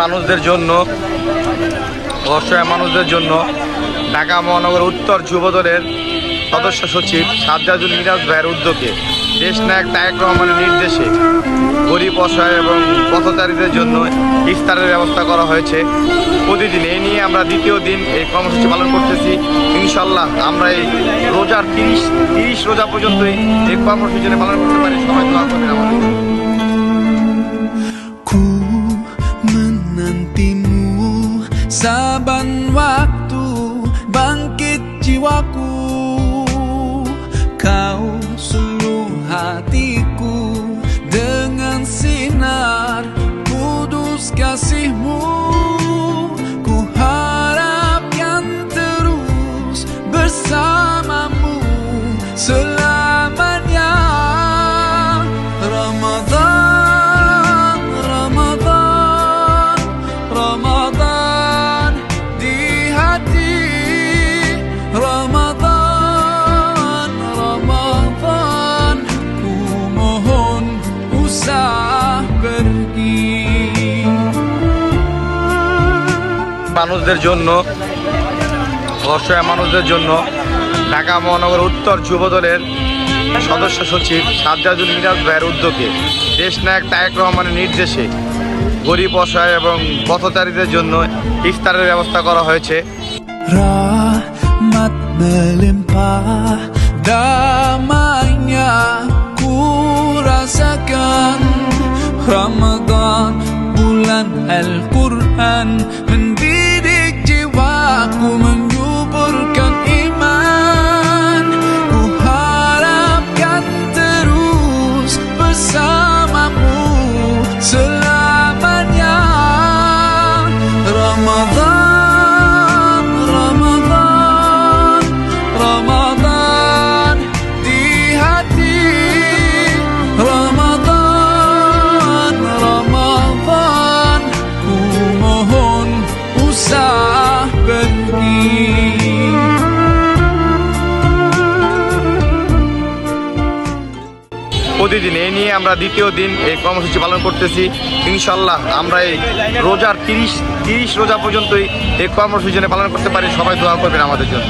মানুষদের জন্য, অসহায় মানুষদের জন্য ঢাকা মহানগর উত্তর যুবদলের সদস্য সচিব সাজ্জাদুল মিরাজ ভাইয়ের উদ্যোগে দেশনায়ক তায়েক রহমানের নির্দেশে গরিব, অসহায় এবং পথচারীদের জন্য ইফতারের ব্যবস্থা করা হয়েছে। প্রতিদিন এই নিয়ে আমরা দ্বিতীয় দিন এই কর্মসূচি পালন করতেছি। ইনশাল্লাহ আমরা এই রোজার তিরিশ তিরিশ রোজা পর্যন্তই এই কর্মসূচি পালন করতে পারি। সবাই দোয়া করবেন saban waktu bangkit jiwaku Kau suluh hatiku dengan sinar kudus kasihmu মানুষদের জন্য, অসহায় মানুষদের জন্য ঢাকা মহানগর উত্তর যুবদলের সদস্য সচিব সাজ্জাদুল মিরাজ ভাইয়ের উদ্যোগে দেশ দেশনায়ক তায়েক রহমানের নির্দেশে গরিব, অসহায় এবং পথচারীদের জন্য ইফতারের ব্যবস্থা করা হয়েছে। Ramadan bulan Al-Quran Mama. প্রতিদিন এই নিয়ে আমরা দ্বিতীয় দিন এই কর্মসূচি পালন করতেছি। ইনশাল্লাহ আমরা এই রোজার তিরিশ তিরিশ রোজা পর্যন্তই এই কর্মসূচি পালন করতে পারি। সবাই দোয়া করবেন আমাদের জন্য।